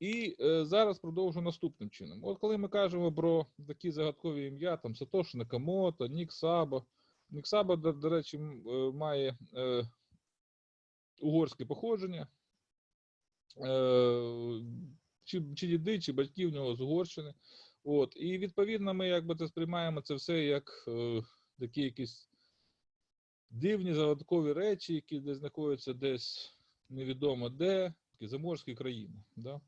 І е, зараз продовжу наступним чином. От коли ми кажемо про такі загадкові ім'я, там Сатоші Накамото, Нік Саба. Нік Саба, до, до речі, е, має е, угорське походження. Е, чи, чи діди, чи батьки в нього з Угорщини. От, і відповідно, ми якби це сприймаємо це все як е, такі якісь дивні загадкові речі, які десь знаходяться десь невідомо де, такі заморські країни. Да?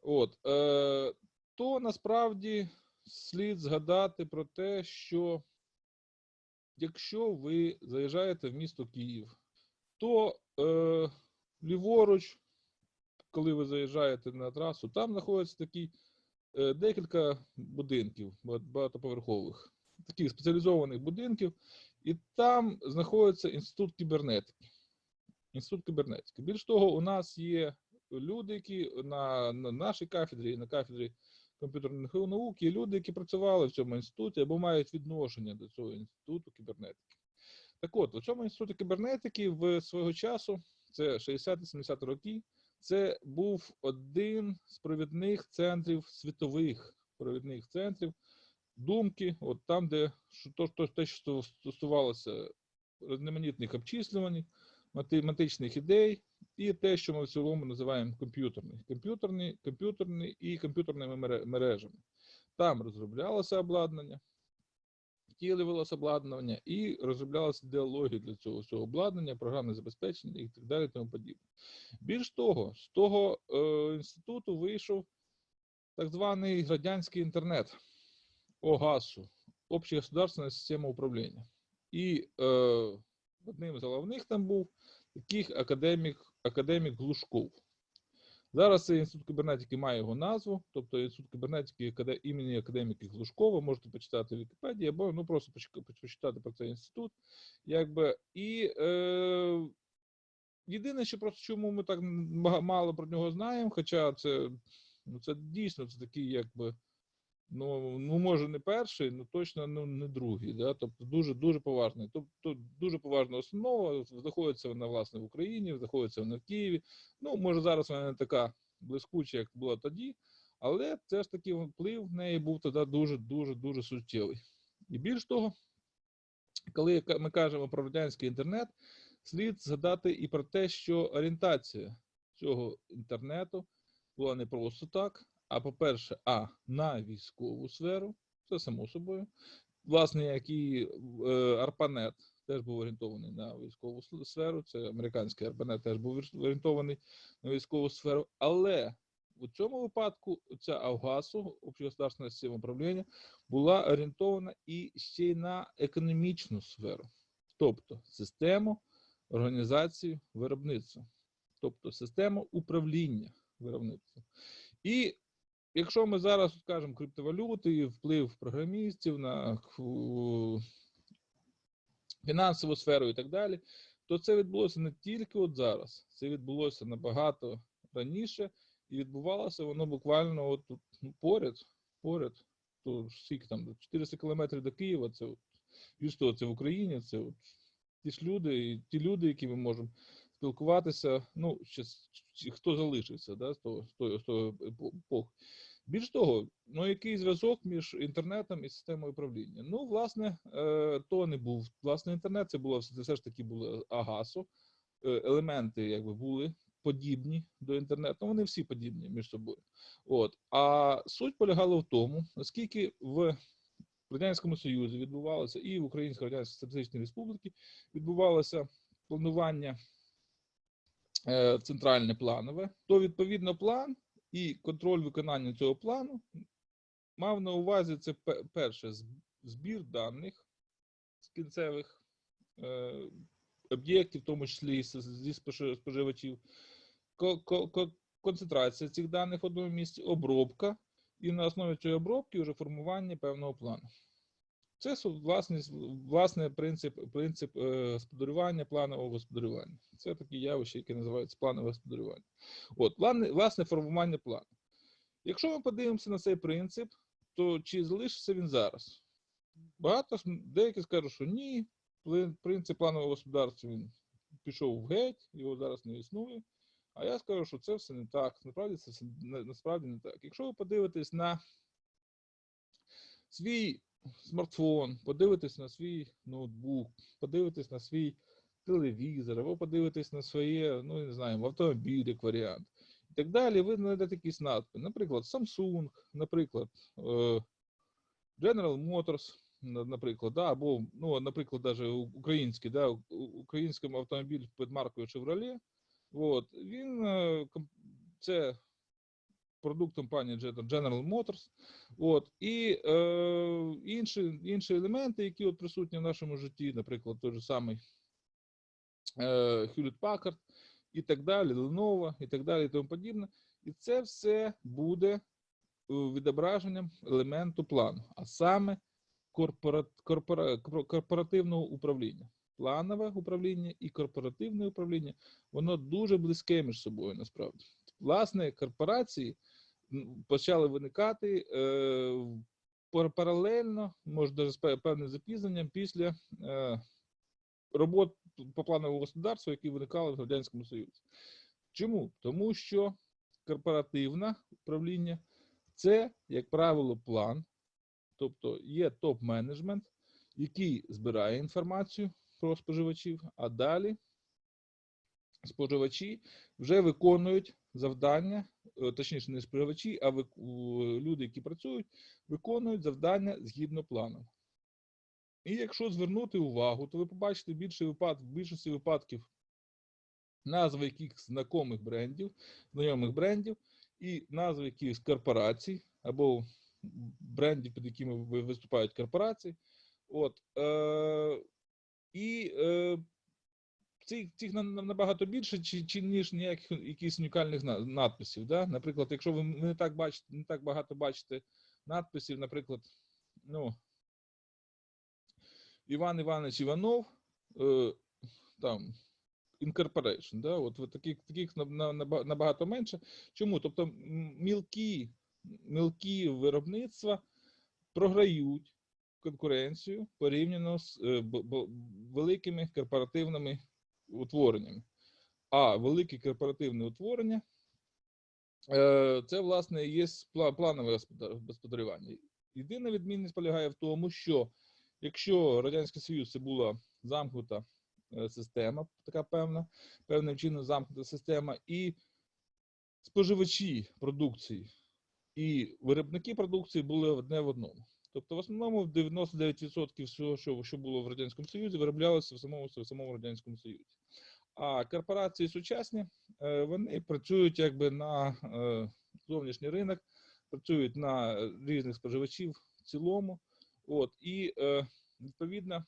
От, е, то насправді слід згадати про те, що якщо ви заїжджаєте в місто Київ, то е, ліворуч, коли ви заїжджаєте на трасу, там знаходиться такий е, декілька будинків багатоповерхових, таких спеціалізованих будинків, і там знаходиться інститут кібернетики. Інститут кібернетики. Більш того, у нас є люди, які на, на нашій кафедрі, на кафедрі комп'ютерних наук, є люди, які працювали в цьому інституті або мають відношення до цього інституту кібернетики. Так от, у цьому інституті кібернетики в свого часу, це 60-70 роки, це був один з провідних центрів світових провідних центрів думки, от там, де те, що стосувалося різноманітних обчислювань, математичних ідей, і те, що ми в цілому називаємо комп'ютерний, комп'ютерний, комп'ютерний і комп'ютерними мережами. Там розроблялося обладнання, втілювалося обладнання і розроблялася ідеологія для цього всього обладнання, програмне забезпечення і так далі. Тому подібне. Більш того, з того е, інституту вийшов так званий радянський інтернет ОГАСУ, Общегосударственна система управління. І е, одним з головних там був таких академік, академік Глушков. Зараз цей інститут кібернетики має його назву, тобто інститут кібернетики імені академіка Глушкова, можете почитати в Вікіпедії, або ну, просто почитати про цей інститут. Якби, і е, єдине, що просто чому ми так мало про нього знаємо, хоча це, ну, це дійсно це такий, якби. Ну, ну, може, не перший, ну точно ну, не другий. Да? Тобто дуже дуже поважний. Тобто дуже поважна основа. Знаходиться вона власне в Україні, знаходиться вона в Києві. Ну, може, зараз вона не така блискуча, як була тоді, але це ж таки вплив в неї був тоді дуже дуже дуже суттєвий. І більш того, коли ми кажемо про радянський інтернет, слід згадати і про те, що орієнтація цього інтернету була не просто так, а по-перше, а на військову сферу, це само собою. Власне, як і е, Арпанет теж був орієнтований на військову сферу. Це американський Арпанет теж був орієнтований на військову сферу. Але у цьому випадку ця Авгасу, общогосударственна система управління, була орієнтована і ще й на економічну сферу, тобто систему організації виробництва, тобто систему управління виробництвом. І якщо ми зараз скажемо криптовалюти і вплив програмістів на фінансову сферу і так далі, то це відбулося не тільки от зараз, це відбулося набагато раніше, і відбувалося воно буквально от тут ну, поряд, поряд, то скільки там 400 кілометрів до Києва, це от, юсто це в Україні, це от ті ж люди, і ті люди, які ми можемо спілкуватися, ну, з- чи- хто залишився да, з того, з того, з того епо- епохи. Більш того, ну який зв'язок між інтернетом і системою управління? Ну, власне, е, то не був власне інтернет, це було все, все ж таки було Агасо. Е, елементи якби були подібні до інтернету. Вони всі подібні між собою. От. А суть полягала в тому, оскільки в Радянському Союзі відбувалося і в Українській Радянській Соціалістичній Республіці відбувалося планування центральне планове, то відповідно план і контроль виконання цього плану мав на увазі це перше збір даних з кінцевих е, об'єктів, в тому числі зі споживачів, ко- ко- ко- концентрація цих даних в одному місці, обробка, і на основі цієї обробки вже формування певного плану. Це власне, власне принцип, принцип е, господарювання, планового господарювання. Це такі явища, які називаються планове господарювання. От, власне, власне формування плану. Якщо ми подивимося на цей принцип, то чи залишиться він зараз? Багато деякі скажуть, що ні, принцип планового господарства він пішов в геть, його зараз не існує. А я скажу, що це все не так. Насправді це все насправді не так. Якщо ви подивитесь на свій смартфон, подивитесь на свій ноутбук, подивитесь на свій телевізор, або подивитесь на своє, ну не знаю, в автомобіль як варіант. І так далі, ви знайдете якісь надписи. Наприклад, Samsung, наприклад, е, General Motors, наприклад, да, або, ну, наприклад, даже український, да, український автомобіль під маркою Chevrolet, от, він, е, це продукт компанії Gen- General Motors, от, і е, інші, інші елементи, які от присутні в нашому житті, наприклад, той же самий е, Hewlett Packard і так далі, Lenovo і так далі, і тому подібне. І це все буде е, відображенням елементу плану, а саме корпора, корпора, корпоративного управління. Планове управління і корпоративне управління, воно дуже близьке між собою насправді. Власне, корпорації почали виникати е, паралельно, може з певним запізненням після е, робот по плановому господарству, які виникали в Радянському Союзі. Чому? Тому що корпоративне управління це, як правило, план, тобто є топ-менеджмент, який збирає інформацію про споживачів, а далі споживачі вже виконують завдання, е, точніше, не споживачі, а люди, які працюють, виконують завдання згідно плану. І якщо звернути увагу, то ви побачите більше випад, в більшості випадків назви якихось знайомих брендів, знайомих брендів, і назви якихось корпорацій або брендів, під якими виступають корпорації. От, е, і е, цих, цих на- на- набагато більше, чи, чи ніж ніяких якихось унікальних на- надписів. Да? Наприклад, якщо ви не так бачите, не так багато бачите надписів, наприклад, ну, Іван Іванович Іванов, е, там, Incorporation, да? От ви таких, таких на- на- набагато менше. Чому? Тобто мілкі, мілкі виробництва програють конкуренцію порівняно з е, великими корпоративними утвореннями. А велике корпоративне утворення е, це, власне, є пла- планове господар- господарювання. Єдина відмінність полягає в тому, що якщо Радянський Союз це була замкнута е, система, така певна, певним чином замкнута система, і споживачі продукції і виробники продукції були одне в одному. Тобто, в основному 99% всього, що було в Радянському Союзі, вироблялося в самому, в самому Радянському Союзі. А корпорації сучасні е, вони працюють якби на е, зовнішній ринок, працюють на різних споживачів в цілому. От, і відповідно,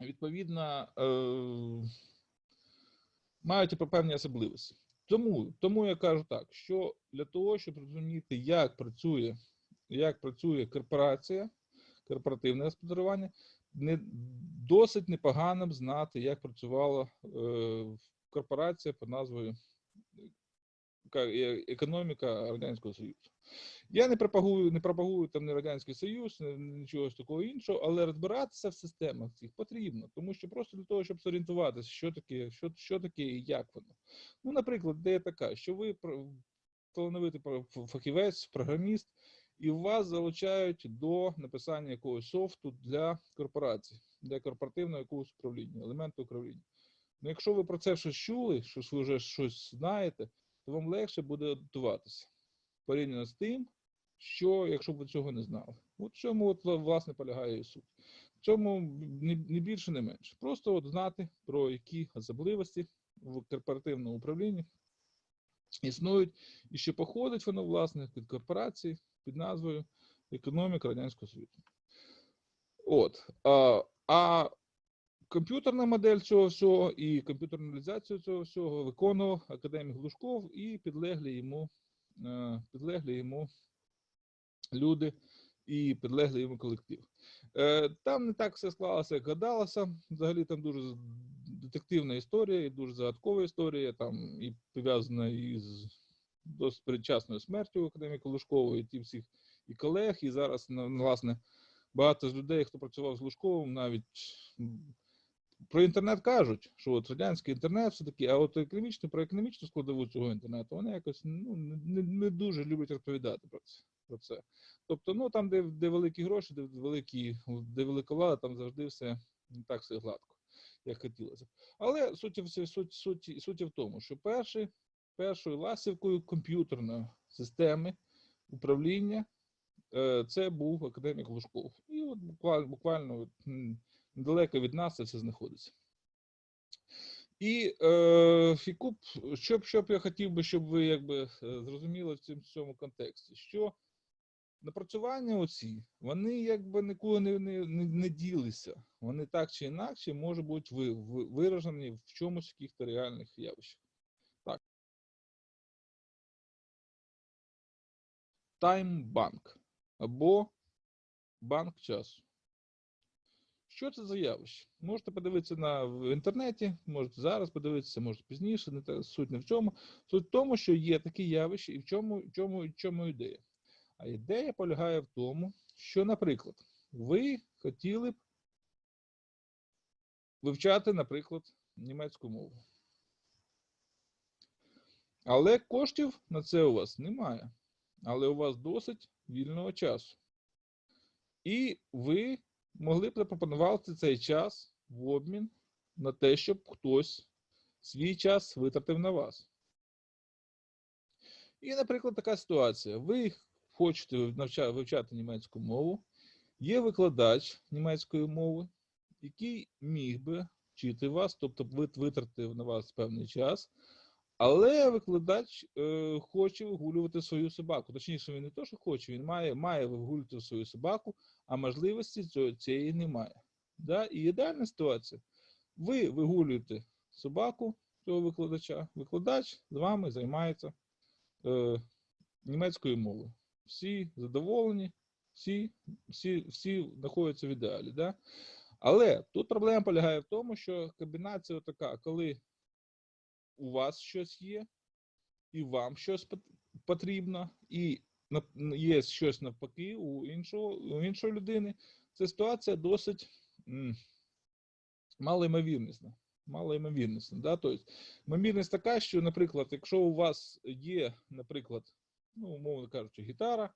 відповідно е, мають і певні особливості. Тому, тому я кажу так, що для того, щоб розуміти, як працює, як працює корпорація, корпоративне господарювання, не досить непогано б знати, як працювала е, корпорація під назвою економіка Радянського Союзу. Я не пропагую, не пропагую там не Радянський Союз, ні- нічого з такого іншого, але розбиратися в системах цих потрібно, тому що просто для того, щоб зорієнтуватися, що таке, що, що таке і як воно. Ну, наприклад, де така, що ви талановитий фахівець, програміст, і вас залучають до написання якогось софту для корпорації, для корпоративного якогось управління, елементу управління. Ну, якщо ви про це щось чули, що ви вже щось знаєте, то вам легше буде адаптуватися порівняно з тим, що якщо б ви цього не знали. От в чому от, власне полягає і суть. В цьому не, більше, не менше. Просто от знати про які особливості в корпоративному управлінні існують, і що походить воно, власне, від корпорації під назвою Економіка Радянського Союзу. От. А, а комп'ютерна модель цього всього і комп'ютерналізацію цього всього виконував академік Глушков і підлеглі йому, е, підлеглі йому люди і підлеглий йому колектив. Е, Там не так все склалося, як гадалося. Взагалі там дуже детективна історія, і дуже загадкова історія, там і пов'язана із досить передчасною смертю академіка Лужкова, і ті всіх і колег, і зараз, ну, власне, багато з людей, хто працював з Лужковим, навіть про інтернет кажуть, що от радянський інтернет все таки, а от економічно, про економічну складову цього інтернету вони якось ну, не, не дуже люблять розповідати про це. Про це. Тобто, ну там, де, де великі гроші, де великі, де велика влада, там завжди все не так все гладко, як хотілося. Але суть, в- суть, суть, суть в тому, що перший, першою ласівкою комп'ютерної системи управління е, це був академік Лужков. І от буквально, буквально недалеко від нас це все знаходиться. І е, Фікуп, що б, що б я хотів би, щоб ви якби е, зрозуміли в цьому, в цьому контексті, що напрацювання оці, вони якби нікуди не, не, не, ділися. Вони так чи інакше можуть бути ви, ви, виражені в чомусь яких-то реальних явищах. Таймбанк або банк часу. Що це за явище? Можете подивитися на в інтернеті, можете зараз подивитися, можете пізніше. Не суть не в чому. Суть в тому, що є такі явища, і в чому, чому, в чому ідея. А ідея полягає в тому, що, наприклад, ви хотіли б вивчати, наприклад, німецьку мову. Але коштів на це у вас немає. Але у вас досить вільного часу. І ви могли б запропонувати цей час в обмін на те, щоб хтось свій час витратив на вас. І, наприклад, така ситуація. Ви хочете вивчати німецьку мову, є викладач німецької мови, який міг би вчити вас, тобто ви витратив на вас певний час, але викладач е, хоче вигулювати свою собаку. Точніше, він не то, що хоче, він має, має вигулювати свою собаку, а можливості цієї немає. Да? І ідеальна ситуація. Ви вигулюєте собаку цього викладача, викладач з вами займається е, німецькою мовою. Всі задоволені, всі, всі, всі знаходяться в ідеалі. Да? Але тут проблема полягає в тому, що комбінація така, коли у вас щось є, і вам щось потрібно, і є щось навпаки у іншого, у іншої людини, це ситуація досить малоймовірнісна. Малоймовірнісна. Да? Тобто, ймовірність така, що, наприклад, якщо у вас є, наприклад, ну, умовно кажучи, гітара,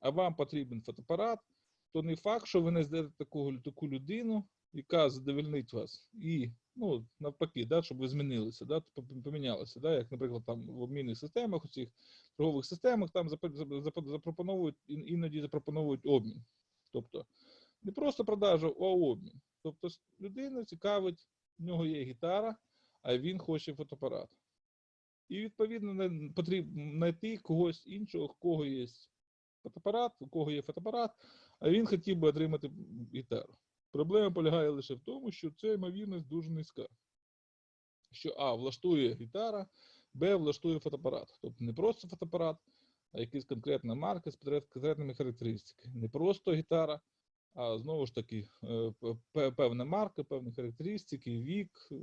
а вам потрібен фотоапарат, то не факт, що ви не знайдете таку, таку людину, яка задовольнить вас. І ну, навпаки, да, щоб ви змінилися, да, помінялися. Да, як, наприклад, там в обмінних системах, у цих торгових системах, там запо- зап- зап- запропонують, іноді запропонують обмін. Тобто не просто продажу, а обмін. Тобто людина цікавить, в нього є гітара, а він хоче фотоапарат. І відповідно потрібно знайти когось іншого, в кого є фотоапарат, у кого є фотоапарат, а він хотів би отримати гітару. Проблема полягає лише в тому, що ця ймовірність дуже низька. Що А влаштує гітара, Б влаштує фотоапарат. Тобто не просто фотоапарат, а якась конкретна марка з конкретними характеристиками. Не просто гітара, а знову ж таки е, певна марка, певні характеристики, вік, е,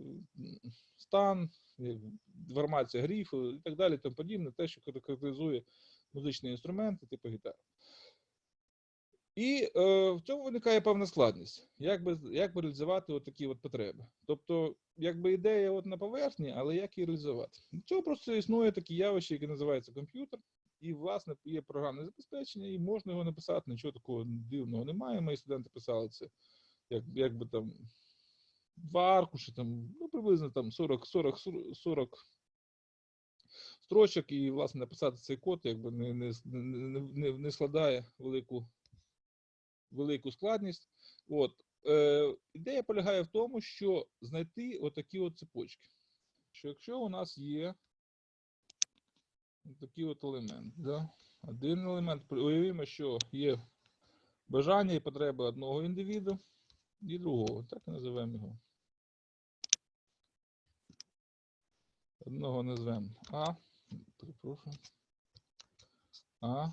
стан, е, інформація грифу і так далі, тому подібне, те, що характеризує музичні інструменти, типу гітари. І е, в цьому виникає певна складність. Як би, як би реалізувати от такі от потреби? Тобто, якби ідея от на поверхні, але як її реалізувати? Для цього просто існує таке явище, яке називається комп'ютер, і, власне, є програмне забезпечення, і можна його написати, нічого такого дивного немає. Мої студенти писали це, як, якби там два аркуші, там, ну, приблизно там 40, 40, 40 строчок, і, власне, написати цей код, якби не, не, не, не, складає велику велику складність. От. Е, ідея полягає в тому, що знайти отакі от цепочки. Що якщо у нас є такий от елемент, да? один елемент, уявімо, що є бажання і потреби одного індивіду і другого. Так і називаємо його. Одного назвемо А. Перепрошую. А.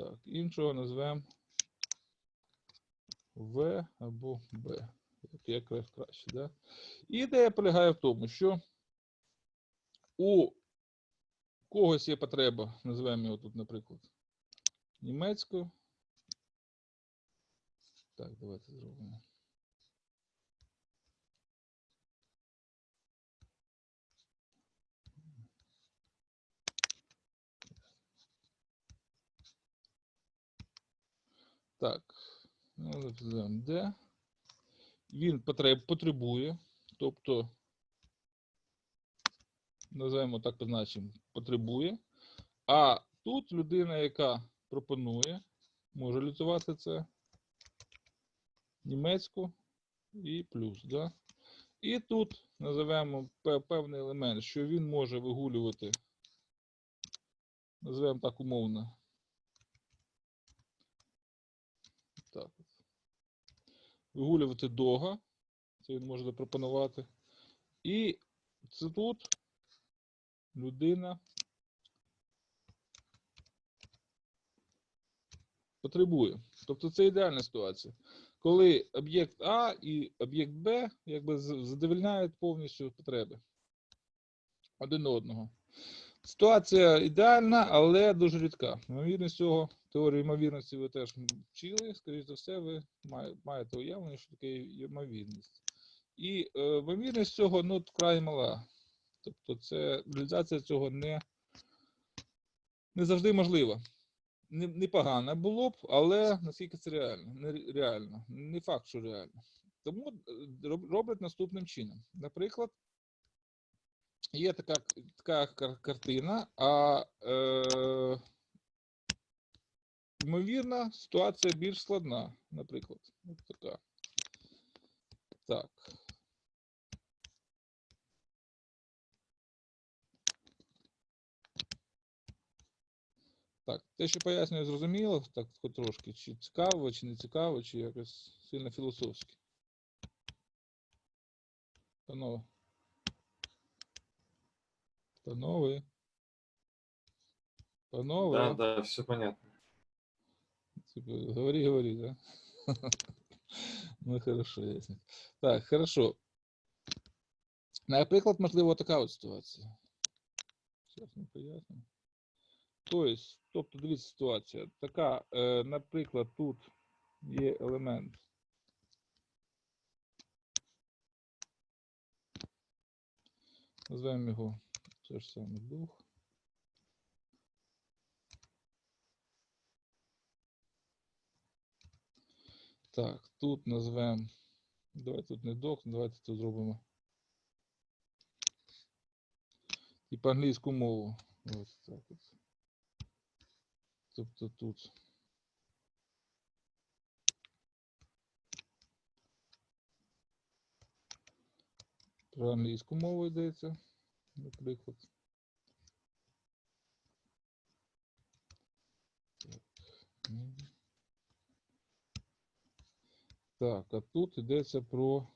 Так, іншого назвемо В або Б. Як якраз краще, да? Ідея полягає в тому, що у когось є потреба, називаємо його тут, наприклад, німецькою. Так, давайте зробимо. Так. Ну, записуємо де. Він потребує, тобто, називаємо так позначимо, потребує. А тут людина, яка пропонує, може лютувати це німецьку і плюс. Да? І тут називаємо певний елемент, що він може вигулювати, називаємо так умовно. Так. Вигулювати дога. Це він може запропонувати. І це тут людина потребує. Тобто це ідеальна ситуація. Коли об'єкт А і об'єкт Б якби з- задовольняють повністю потреби один одного. Ситуація ідеальна, але дуже рідка. Ймовірність цього, теорію ймовірності ви теж вчили. Скоріше за все, ви маєте уявлення, що таке ймовірність. І е, ймовірність цього ну, вкрай мала. Тобто, це реалізація цього не, не завжди можлива. Не- було б, але наскільки це реально? Не реально. Не факт, що реально. Тому е, роблять наступним чином. Наприклад, є така, така картина, а е, ймовірно, ситуація більш складна, наприклад. От така. Так. Так, те, що пояснюю, зрозуміло, так хоч трошки, чи цікаво, чи не цікаво, чи якось сильно філософськи. Панове. Панове. Панове. Да, да, все понятно. Типа, говори, говори, да? Ну, хорошо, ясно. Так, хорошо. Наприклад, можливо, така от ситуація. Зараз ми пояснимо. Тобто, тобто, дивіться ситуація. Така, е, наприклад, тут є елемент. Назвемо його те ж саме дух. Так, тут назвемо. Давайте тут не док, давайте тут зробимо. Типа англійську мову. Ось так от. Тобто тут. Про англійську мову йдеться, наприклад. Так. А тут йдеться про.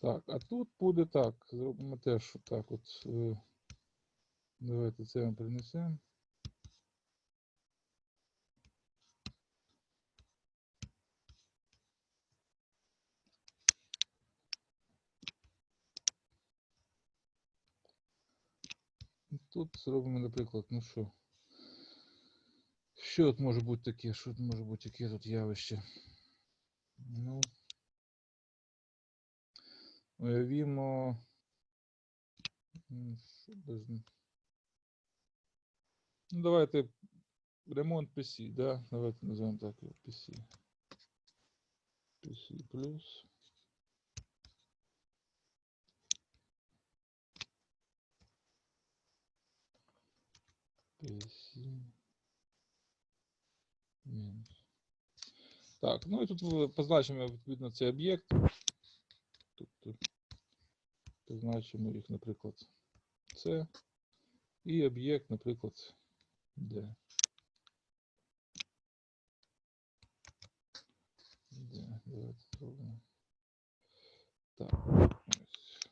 Так, а тут буде так. Зробимо теж так от. е, Давайте це ми принесемо. Тут зробимо, наприклад, ну що. Що тут може бути таке? Що тут може бути яке тут явище? Ну. Уявімо. Що без... Ну, давайте ремонт PC, да? Давайте називаємо так PC. PC плюс. PC. Мінус. Так, ну і тут позначимо відповідно цей об'єкт. Тут, тут позначимо їх, наприклад, це. І об'єкт, наприклад, D. D. Давайте зробимо. Так. Ось.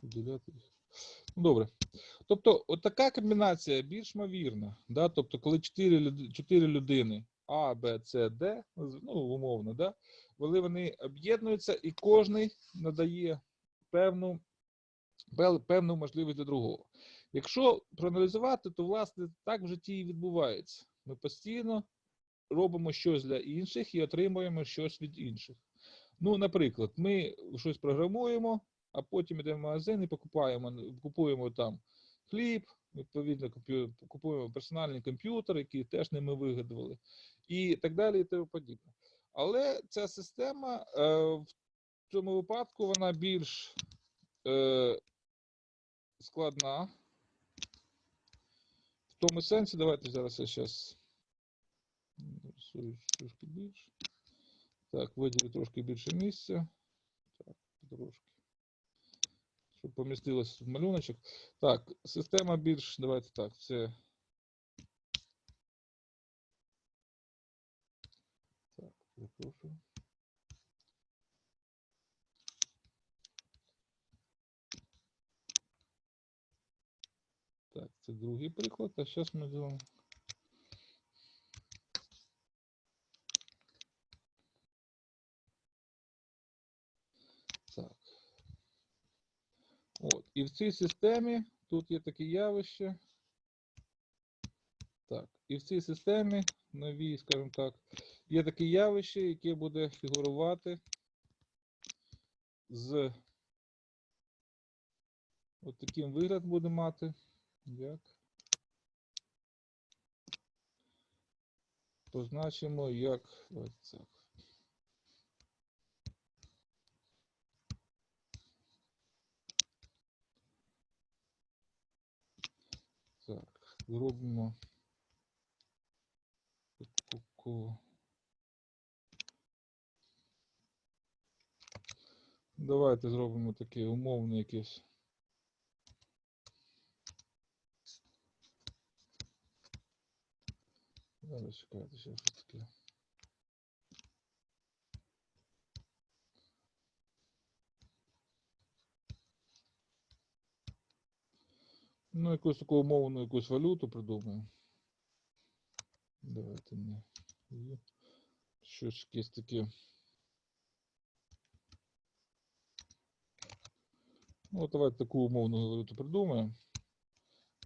Поділяти. Ну, добре. Тобто, от така комбінація більш ймовірна. Да? Тобто, коли 4, люд... 4 людини А, Б, С, Д, ну, умовно, да? коли вони об'єднуються, і кожний надає певну, певну можливість для другого. Якщо проаналізувати, то власне так в житті і відбувається. Ми постійно робимо щось для інших і отримуємо щось від інших. Ну, наприклад, ми щось програмуємо, а потім йдемо в магазин і покупаємо, купуємо там хліб, відповідно, купуємо, персональний комп'ютер, який теж не ми вигадували, і так далі, і тому подібне. Але ця система е, в цьому випадку вона більш е, складна. В тому сенсі, давайте зараз я зараз трошки більше. Так, виділю трошки більше місця. Так, трошки. Щоб помістилось в малюночок. Так, система більш, давайте так, це. Так, перепрошую. Так, це другий приклад, а зараз ми зробимо. От. І в цій системі тут є таке явище. Так, і в цій системі новій, скажімо так, є таке явище, яке буде фігурувати з от таким вигляд буде мати. Як? Позначимо як ось так. Зробимо таку. Давайте зробимо таке умовний якийсь. Зараз чекайте, щось таке. Ну, якусь таку умовну якусь валюту придумаємо. Давайте не. Щось якесь таке. Ну, давайте таку умовну валюту придумаємо.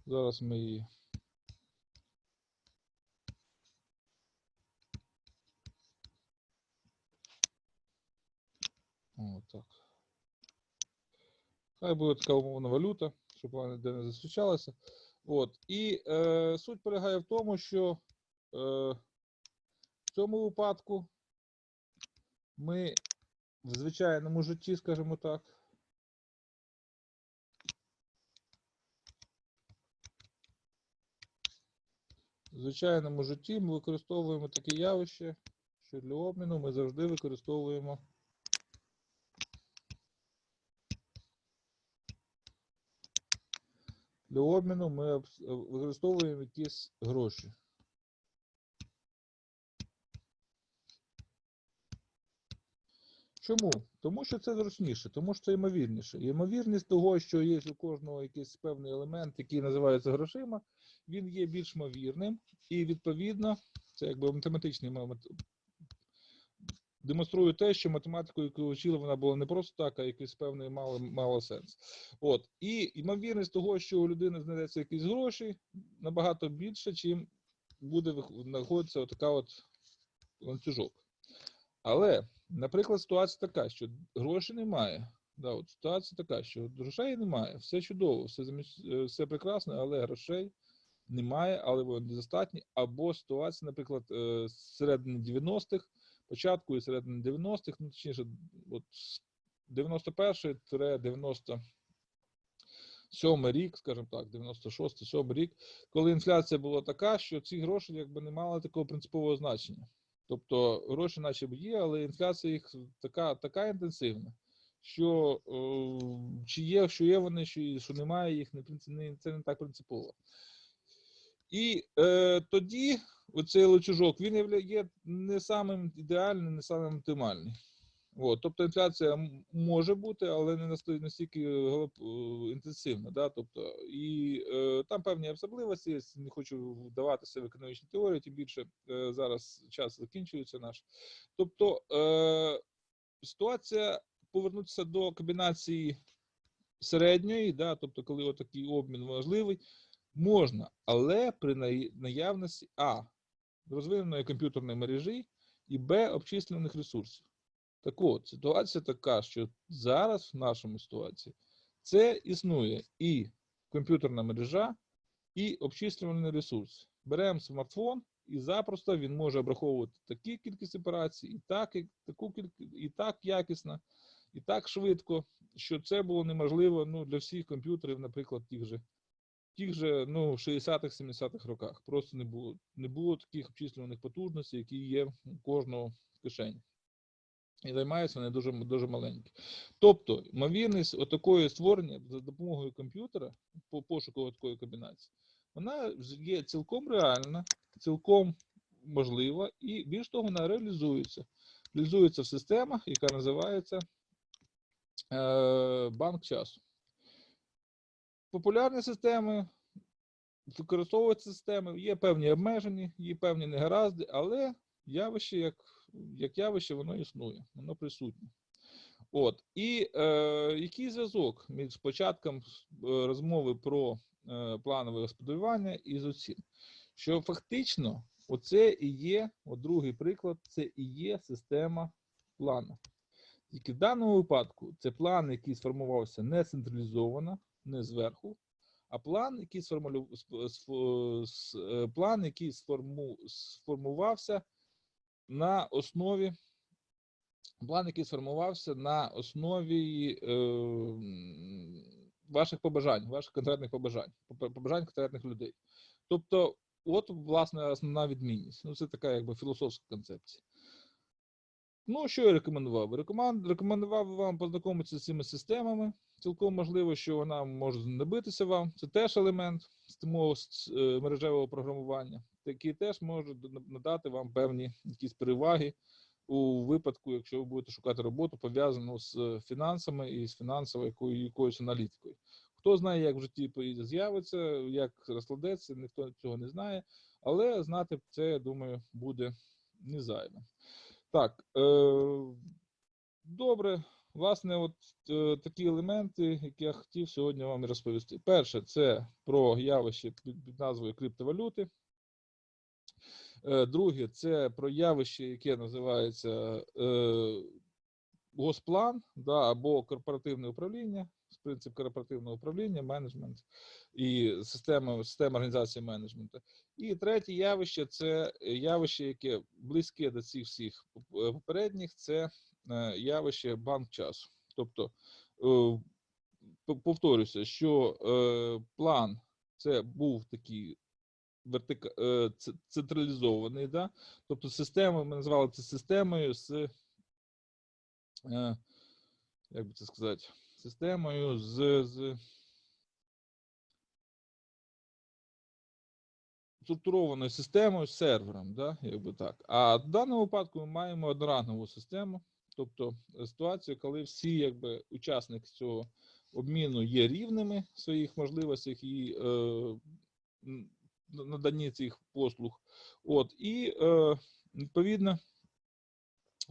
Зараз ми її. О, так. Хай буде така умовна валюта, щоб вона ніде не зустрічалася. От. І е, суть полягає в тому, що е, в цьому випадку ми в звичайному житті, скажімо так, в звичайному житті ми використовуємо таке явище, що для обміну ми завжди використовуємо. Для обміну ми е, використовуємо якісь гроші. Чому? Тому що це зручніше, тому що це ймовірніше. Ймовірність того, що є у кожного якийсь певний елемент, який називається грошима, він є більш ймовірним, і відповідно, це якби математичний Демонструю те, що математику, яку вчили, вона була не просто так, а якийсь певний мало, мало сенс. От. І ймовірність того, що у людини знайдеться якісь гроші, набагато більше, чим буде знаходитися така от ланцюжок. Але, наприклад, ситуація така, що грошей немає. Да, от ситуація така, що грошей немає, все чудово, все, е, все прекрасно, але грошей немає, але вони недостатні. Або ситуація, наприклад, е, середини 90-х, початку і середини 90-х, ну точніше, от з 91-97 рік, скажімо так, 96-7 рік, коли інфляція була така, що ці гроші якби не мали такого принципового значення. Тобто гроші наче б є, але інфляція їх така, така інтенсивна, що е, чи є, що є вони, що, що немає їх, не, це не так принципово. І е, тоді оцей ланцюжок, він є не самим ідеальним, не самим оптимальним. От, тобто інфляція може бути, але не настільки е, інтенсивна. Да? Тобто, і е, там певні особливості, є, не хочу вдаватися в економічні теорії, тим більше е, зараз час закінчується наш. Тобто е, ситуація повернутися до комбінації середньої, да? тобто, коли отакий обмін можливий, можна, але при наявності А розвиненої комп'ютерної мережі і Б обчислених ресурсів. Так от, ситуація така, що зараз в нашому ситуації це існує і комп'ютерна мережа, і обчислювальний ресурс. Беремо смартфон, і запросто він може обраховувати такі кількість операцій, і так, і, таку кількість, і так якісно, і так швидко, що це було неможливо ну, для всіх комп'ютерів, наприклад, тих же, тих же ну, 60-х, 70-х роках. Просто не було, не було таких обчислюваних потужностей, які є у кожного кишені. І займаються вони дуже, дуже маленькі. Тобто, ймовірність отакої створення за допомогою комп'ютера по пошуку такої комбінації, вона є цілком реальна, цілком можлива, і більш того, вона реалізується. Реалізується в системах, яка називається е, банк часу. Популярні системи, використовуються системи, є певні обмеження, є певні негаразди, але явище, як, як явище, воно існує, воно присутнє. От. І е, який зв'язок між початком е, розмови про е, планове господарювання і з оцим? Що фактично оце і є, от другий приклад, це і є система плану. Тільки в даному випадку це план, який сформувався не централізовано, не зверху, а план, який сформулю... е, план, який сформу... сформувався на основі план, який сформувався на основі е, ваших побажань, ваших конкретних побажань, побажань конкретних людей. Тобто, от, власне, основна відмінність. Ну, це така якби філософська концепція. Ну, що я рекомендував? Рекомендував вам познайомитися з цими системами. Цілком можливо, що вона може знадобитися вам. Це теж елемент системового е, мережевого програмування, який теж може надати вам певні якісь переваги у випадку, якщо ви будете шукати роботу, пов'язану з фінансами і з фінансовою якоюсь аналітикою. Хто знає, як в житті з'явиться, як розкладеться, ніхто цього не знає. Але знати це, я думаю, буде не зайве. Так, е, добре. Власне, от е, такі елементи, які я хотів сьогодні вам розповісти. Перше, це про явище під, під назвою криптовалюти. Е, друге, це про явище, яке називається е, госплан да, або корпоративне управління, принцип корпоративного управління, менеджмент і система, система організації менеджменту. І третє явище це явище, яке близьке до цих всіх попередніх, це е, явище банк часу. Тобто, е, повторюся, що е, план це був такий вертика, централізований, да? тобто система, ми назвали це системою з, як би це сказати, системою з, з структурованою системою з сервером, да? якби так. А в даному випадку ми маємо однорангову систему, тобто ситуацію, коли всі якби, учасники цього обміну є рівними в своїх можливостях і е, наданні цих послуг. От, і е, відповідно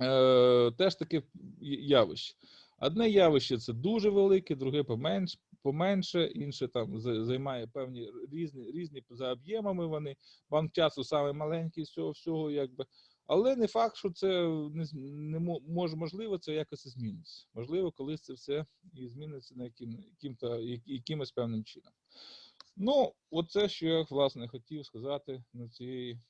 е, теж таке явище. Одне явище це дуже велике, друге поменш, поменше, інше там займає певні різні, різні за об'ємами вони. Банк часу саме маленький з цього всього, якби. Але не факт, що це не, не мо- мож, можливо, це якось зміниться. Можливо, колись це все і зміниться на яким, яким-то, якимось певним чином. Ну, оце, що я власне хотів сказати на цієї